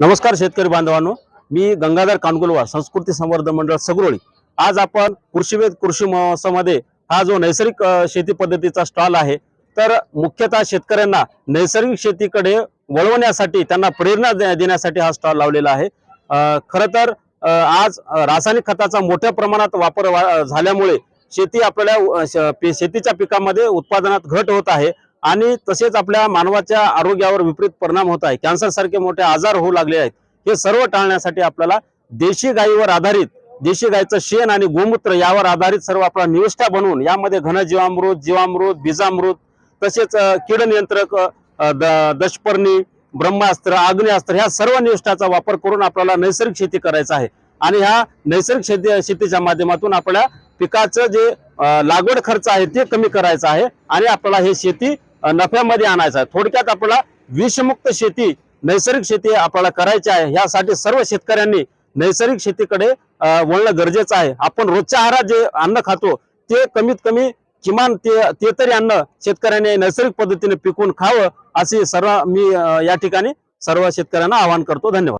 नमस्कार शेतकरी बांधवांनो. मी गंगाधर कानगुलवार संस्कृती संवर्धन मंडळ सगरोळी. आज आपण कृषीवेद कृषी महोत्सवामध्ये हा जो नैसर्गिक शेती पद्धतीचा स्टॉल आहे तर मुख्यतः शेतकऱ्यांना नैसर्गिक शेतीकडे वळवण्यासाठी त्यांना प्रेरणा दे- देण्यासाठी हा स्टॉल लावलेला आहे. खरं तर आज रासायनिक खताचा मोठ्या प्रमाणात वापर वा- झाल्यामुळे शेती आपल्याला श- शेतीच्या पिकामध्ये उत्पादनात घट होत आहे. आणि तसेच आपल्या मानवाच्या आरोग्यावर विपरीत परिणाम होत आहे. कॅन्सरसारखे मोठे आजार होऊ लागले आहेत. हे सर्व टाळण्यासाठी आपल्याला देशी गायीवर आधारित देशी गायचं शेण आणि गोमूत्र यावर आधारित सर्व आपला निविष्ठा बनवून यामध्ये घनजीवामृत जीवामृत बीजामृत तसेच किड कीड नियंत्रक द- दशपर्णी ब्रह्मास्त्र आग्नेयास्त्र ह्या सर्व निविष्ठाचा वापर करून आपल्याला नैसर्गिक शेती करायचं आहे. आणि ह्या नैसर्गिक शेती शेतीच्या माध्यमातून आपल्या पिकाचं जे लागवड खर्च आहे ते कमी करायचं आहे आणि आपल्याला हे शेती नफ्यामध्ये आणायचा आहे. थोडक्यात आपल्याला विषमुक्त शेती नैसर्गिक शेती आपल्याला करायची आहे. यासाठी सर्व शेतकऱ्यांनी नैसर्गिक शेतीकडे वळणं गरजेचं आहे. आपण रोजच्या आहारात जे अन्न खातो ते कमीत कमी किमान ते ते तरी अन्न शेतकऱ्यांनी नैसर्गिक पद्धतीने पिकवून खावं असे सर्व मी या ठिकाणी सर्व शेतकऱ्यांना आवाहन करतो. धन्यवाद.